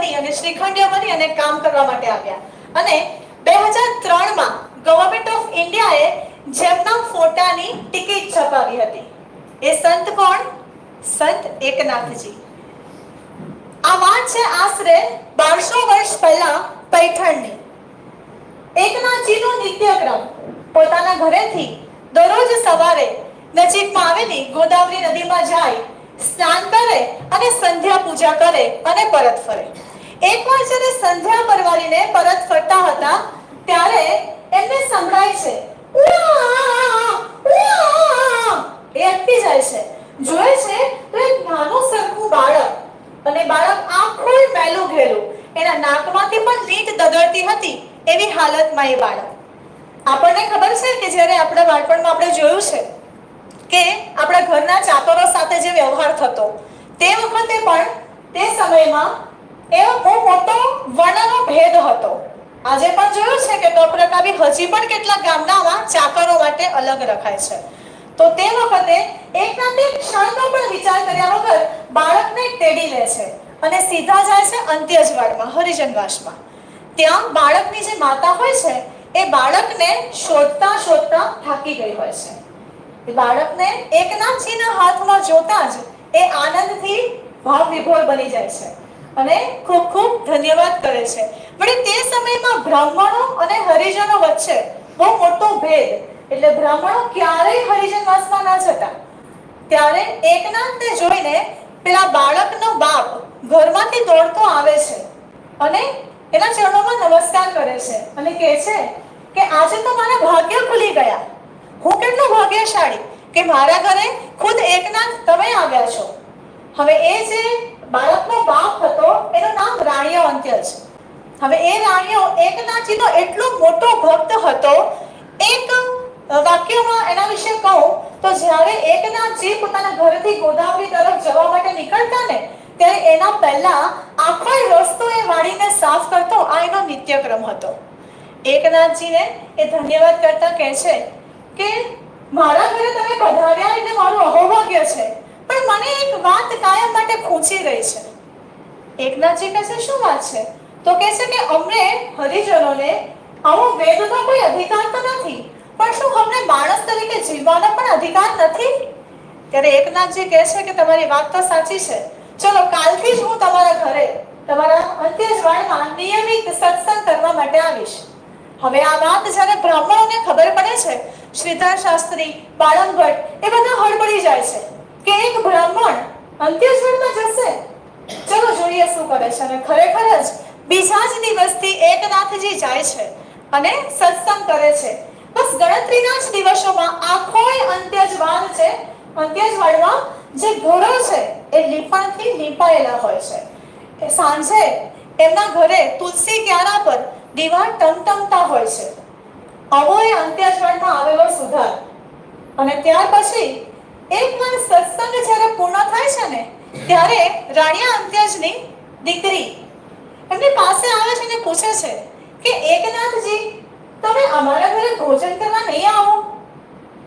બની અને શ્રીખંડિયા બની અને કામ કરવા માટે આવ્યા. અને બે હજાર ત્રણમાં ગવર્મેન્ટ ઓફ ઇન્ડિયાએ જેમના ફોટાની ટિકિટ છપાવી હતી. એ સંત કોણ? સંત એકનાથજી. આ વાત છે આશરે બારસો વર્ષ પહેલા પૈઠણની. એકનાથજીનો નિત્યક્રમ પોતાના ઘરેથી દરરોજ સવારે નજીકમાં આવેલી ગોદાવરી નદીમાં જાય, સ્નાન કરે અને સંધ્યા પૂજા કરે અને પરત ફરે. એકવાર જ્યારે સંધ્યા પરવારીને પરત ફરતા હતા, ત્યારે એમને સંભળાય છે. એ અટકી જાય છે. જોયે છે તો એક નાનું સરખું બાળક, અને બાળક આખું મેલું ઘેલું. એના નાકમાંથી પણ લીટ દદડતી હતી એવી હાલતમાં એ બાળક. આપણને ખબર છે કે જ્યારે આપણા બાળપણમાં આપણે જોયું છે કે આપણા ઘરના ચાકરો સાથે જે વ્યવહાર થતો, તે વખતે પણ તે સમયમાં એવો બહુ મોટો વર્ણનો ભેદ હતો. આજે પણ જોયું છે કે ટોપરકાવી હજી પણ કેટલાક ગામડામાં ચાકરો માટે અલગ રખાય છે. તો તે વખતે એકના તે ક્ષણનો પણ વિચાર કર્યા વગર બાળકને તેડી લે છે અને સીધા જાય છે અંત્યજવાડમાં, હરિજનવાસમાં. ત્યાં બાળકની જે માતા હોય છે, એ બાળકને શોધતા શોધતા થાકી ગઈ હોય છે. બાળકને એકનાથજીના હાથમાં જોતા જ એ આનંદથી ભાવ વિભોર બની જાય છે. અને ખૂબ ખૂબ ધન્યવાદ કરે છે. વળી તે સમયમાં બ્રાહ્મણો અને હરિજનો વચ્ચે બહુ મોટો ભેદ, એટલે બ્રાહ્મણો ક્યારેય હરિજન વાસમાં ના જતા. ત્યારે એકનાથને જોઈને પેલા બાળકનો બાપ ઘરમાંથી દોડતો આવે છે અને એના ચરણોમાં નમસ્કાર કરે છે અને કહે છે કે આજે તો મારા ભાગ્ય ખુલી ગયા. હું કેટલો ભાગ્યશાળી કે મારા ઘરે ખુદ એકનાથ તમે આવ્યા છો. હવે એ જે બાળકનો બાપ હતો એનું નામ રાણીઓ અંત્ય છે. હવે એ રાણીઓ એકનાથજીનો એટલો મોટો ભક્ત હતો, એક વાક્યમાં એના વિશે કહું, તો જ્યારે એકનાથજી પોતાના ઘરેથી ગોદાવરી તરફ જવા માટે નીકળતા ને, ત્યારે એના પહેલા આખો રસ્તો એ વાણીને સાફ કરતો, આ એનો નિત્યક્રમ હતો. એકનાથજીને એ ધન્યવાદ કરતા કહે છે કે, મારા ઘરે તમે પધાર્યા એટલે મારું અહોભાગ્ય છે, પણ મને એક વાત કાયમ માટે ખૂંચી રહી છે. એકનાથજી કહે છે, શું વાત છે? તો કહે છે કે, અમને હરિજનોને આવો વેદનો કોઈ અધિકાર તો નથી, પણ શું અમને માણસ તરીકે જીવવાનો પણ અધિકાર નથી? ત્યારે એકનાથજી કહે છે કે, તમારી વાત તો સાચી છે. ચલો, કાલથી જ હું તમારા ઘરે, તમારા અંત્યજવાળમાં નિયમિત સત્સંગ કરવા માટે આવીશ. હવે આ વાત જ્યારે બ્રાહ્મણોને ખબર પડે છે શ્રીધર શાસ્ત્રી બાળક ભટ્ટ એ બધા હડબડી જાય છે કે એક બ્રાહ્મણ અંત્યજવાળમાં જશે ચલો જોઈએ શું કરે છે અને ખરેખર જ બીજા જ દિવસથી એકનાથજી જાય છે અને સત્સંગ કરે છે. બસ ગણતરીના જ દિવસોમાં આખોય અંત્યજવાળ છે, અંત્યજવાળમાં જે ઘોડો છે, એ લીપણથી લીપાયેલા હોય છે. સાંજે એમના ઘરે તુલસી ક્યારા પર દીવા ટમટમતા હોય છે. આવો એ અંત્યજવાળમાં આવેલો સુધાર. અને ત્યાર પછી એક વાર સત્સંગ જ્યારે પૂર્ણ થાય છે ને ત્યારે રાણીયા અંત્યજની દીકરી એમની પાસે આવે છે અને પૂછે છે કે, એકનાથજી, તમે અમારા ઘરે ભોજન કરવા નહીં આવો?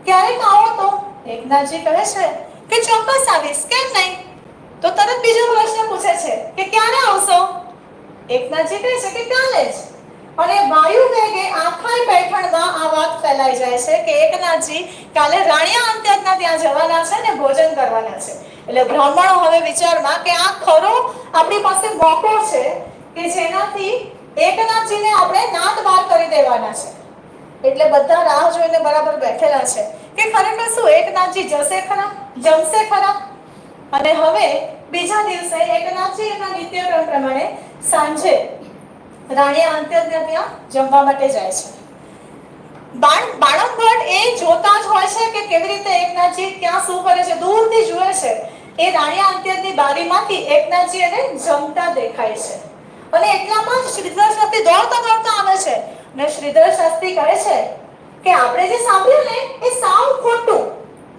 ક્યારેક આવો તો, એકનાથજી કહે છે કે, ચોક્કસ આવીશ, કેમ નહીં? તો તરત બીજો પ્રશ્ન પૂછે છે કે, ક્યારે આવશો? એકનાથજી કહે છે કે, કાલે જ. અને વાયુ વેગે આખા બેઠણમાં આ વાત ફેલાઈ જાય છે કે, એકનાથજી, કાલે રાણીયા અંત્યજના ત્યાં જવાના છે ને ભોજન કરવાના છે. એટલે બ્રાહ્મણો હવે વિચારમાં કે આ ખરો આપણી પાસે મોકો છે કે જેનાથી એકનાથજીને આપણે નાદ બાર કરી દેવાના છે. એટલે બધા રાહ જોઈને બરાબર બેઠેલા છે કે ખરેખર શું એકનાથજી જશે ખરા? જમશે ખરા? અને હવે બીજા દિવસે એકનાથજી એના નિત્યક્રમ પ્રમાણે સાંજે રાણીયા અંત્યજ્ઞ ત્યાં જમવા માટે જાય છે. બાણ બાણમ ભટ્ટ એ જોતા જ હોય છે કે કેવી રીતે એકનાથજી ત્યાં શું કરે છે? દૂરથી જુએ છે. એ રાણીયા અંત્યજની બારીમાંથી એકનાથજી એને જમતા દેખાય છે. અને એટલામાં શ્રીધર શાસ્ત્રી દોડતા દોડતા આવે છે. ને શ્રીધર શાસ્ત્રી કહે છે કે, આપણે જે સાંભળ્યું ને, એ સાવ ખોટું.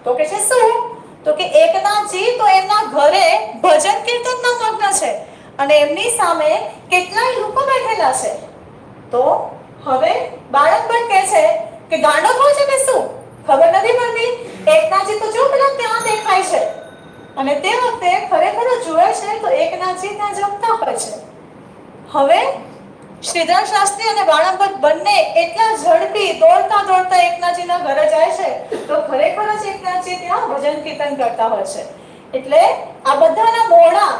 તો કે છે, શું? તો કે, એકનાથજી તો એમના ઘરે ભજન કીર્તનમાં મગ્ન છે અને એમની સામે કેટલાય લોકો બેઠેલા છે. તો હવે બાળક પણ કહે છે કે, ગાંડો થયો છે કે શું? ખબર નથી પડતી? એકનાથજી તો જો પેલા ત્યાં દેખાય છે. અને તે વખતે ખરેખર જુએ છે તો એકનાથજી ત્યાં જમતા હોય છે. હવે શ્રીધર શાસ્ત્રી અને વાણંભટ બંને એટલા ઝડપી દોડતા દોડતા એકનાથજીના ઘરે જાય છે તો ખરેખર જ એકનાથજી ત્યાં ભજન કીર્તન કરતા હોય છે. એટલે આ બધાના મોઢા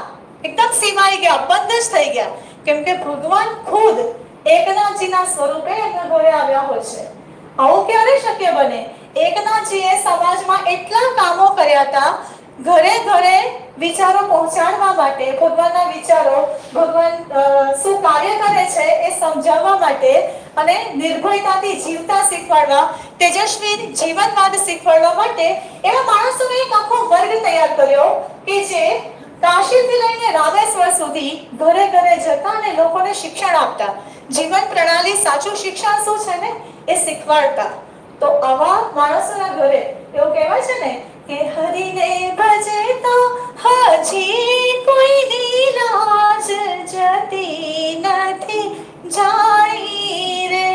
એકદમ સીમાઈ ગયા, બંધ જ થઈ ગયા. કેમ કે ભગવાન ખુદ એકનાથજીના સ્વરૂપે એમના ઘરે આવ્યા હોય છે. આવું ક્યારે શક્ય બને? એકનાથજીએ સમાજમાં એટલા કામો કર્યા હતા, ઘરે ઘરે વિચારો પહોંચાડવા માટે, ભગવાનના વિચારો ભગવાન શું કાર્ય કરે છે એ સમજાવવા માટે અને નિર્ભયતાથી જીવતા શીખવાડવા, તેજસ્વી જીવનવાદ શીખવાડવા માટે એવા માણસોનો એક આખો વર્ગ તૈયાર કર્યો કે જે કાશીથી લઈને રામેશ્વર સુધી ઘરે ઘરે જતા અને લોકોને શિક્ષણ આપતા. જીવન પ્રણાલી સાચું શિક્ષણ શું છે ને? એ શીખવાડતા. તો આવા માણસોના ઘરે એવું કહેવાય છે ને કે હરિને તો હજી કોઈની લાજ જતી નથી જાણી રે.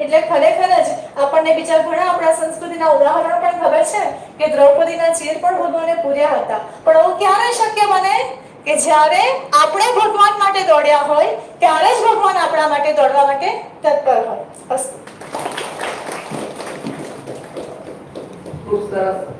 એટલે ખરેખર જ આપણને બીજા ઘણા આપણા સંસ્કૃતિના ઉદાહરણો પણ ખબર છે કે દ્રૌપદીના ચીર પણ ભગવાને પૂર્યા હતા. પણ એવું ક્યારે શક્ય બને કે જ્યારે આપણે ભગવાન માટે દોડ્યા હોય, ત્યારે જ ભગવાન આપણા માટે દોડવા માટે તત્પર હોય? અસ્તુ ખૂબ સરસ